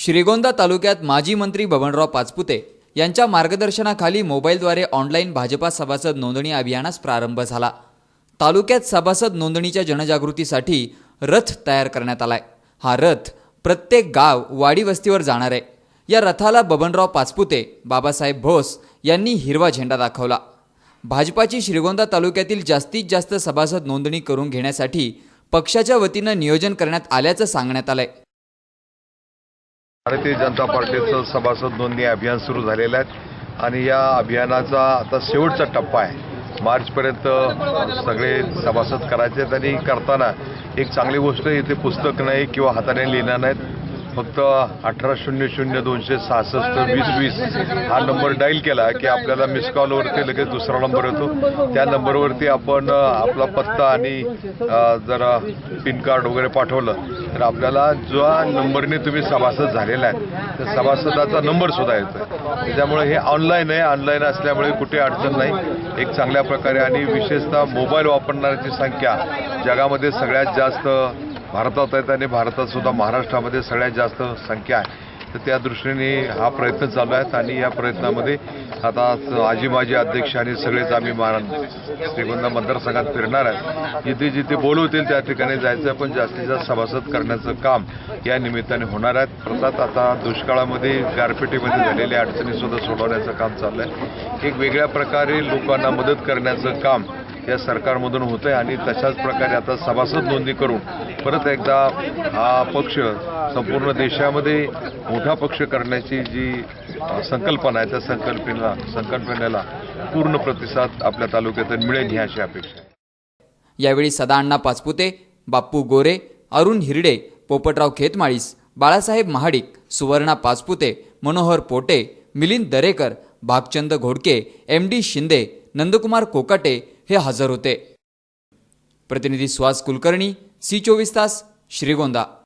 श्रीगोंदा तालुक्यात माजी मंत्री बबनराव पाचपुते यांच्या मार्गदर्शनाखाली मोबाईलद्वारे ऑनलाईन भाजपा सभासद नोंदणी अभियानास प्रारंभ झाला. तालुक्यात सभासद नोंदणीच्या जनजागृतीसाठी रथ तयार करण्यात आलाय. हा रथ प्रत्येक गाव वाडी वस्तीवर जाणार आहे. या रथाला बबनराव पाचपुते बाबासाहेब भोस यांनी हिरवा झेंडा दाखवला. भाजपाची श्रीगोंदा तालुक्यातील जास्तीत जास्त सभासद नोंदणी करून घेण्यासाठी पक्षाच्या वतीनं नियोजन करण्यात आल्याचं सांगण्यात आलंय. भारतीय जनता पार्टीचं सभासद नोंदणी अभियान सुरू झालेलं आहे. आणि या अभियानाचा आता शेवटचा टप्पा आहे. मार्चपर्यंत सगळे सभासद करायचे आहेत आणि करताना एक चांगली गोष्ट इथे पुस्तक नाही किंवा हाताने लिहिणार नाहीत. फक्त अठरा शून्य शून्य दोनशे सहासष्ट वीस वीस हा नंबर डायल केला की आपल्याला मिस कॉलवरती लगेच दुसरा नंबर येतो. त्या नंबरवरती आपण आपला पत्ता आणि जरा पिन कार्ड वगैरे पाठवलं तर आपल्याला ज्या नंबरने तुम्ही सभासद झालेला आहे त्या सभासदाचा नंबर सुद्धा येतो त्याच्यामुळे हे ऑनलाईन आहे. ऑनलाईन असल्यामुळे कुठे अडचण नाही. एक चांगल्या प्रकारे आणि विशेषतः मोबाईल वापरणाऱ्याची संख्या जगामध्ये सगळ्यात जास्त भारतात आहेत आणि भारतात सुद्धा महाराष्ट्रामध्ये सगळ्यात जास्त संख्या आहे. तर त्या दृष्टीने हा प्रयत्न चालू आहे आणि या प्रयत्नामध्ये आता आजी माजी अध्यक्ष आणि सगळेच आम्ही महाराज श्रीगोंदा मतदारसंघात फिरणार आहे जिथे जिथे बोलवतील त्या ठिकाणी जायचं पण जास्तीत जास्त सभासद करण्याचं काम या निमित्ताने होणार आहे. अर्थात आता दुष्काळामध्ये गारपेटीमध्ये झालेल्या अडचणीसुद्धा सोडवण्याचं काम चाललं आहे एक वेगळ्या प्रकारे लोकांना मदत करण्याचं काम या सरकारमधून होतं आहे आणि तशाच प्रकारे आता सभासद नोंदणी करून परत एकदा हा पक्ष संपूर्ण देशामध्ये मोठा पक्ष करण्याची जी संकल्पना आहे त्या संकल्पनेला संकल्पनेला पूर्ण प्रतिसाद आपल्या तालुक्यातून मिळेल ही अशी अपेक्षा आहे. यावेळी सदाअण्णा पाचपुते बाप्पू गोरे अरुण हिरडे पोपटराव खेतमाळीस बाळासाहेब महाडिक सुवर्णा पाचपुते मनोहर पोटे मिलिंद दरेकर भागचंद घोडके एम डी शिंदे नंदकुमार कोकाटे हे हजर होते. प्रतिनिधी सुहास कुलकर्णी सी चोवीस तास श्रीगोंदा.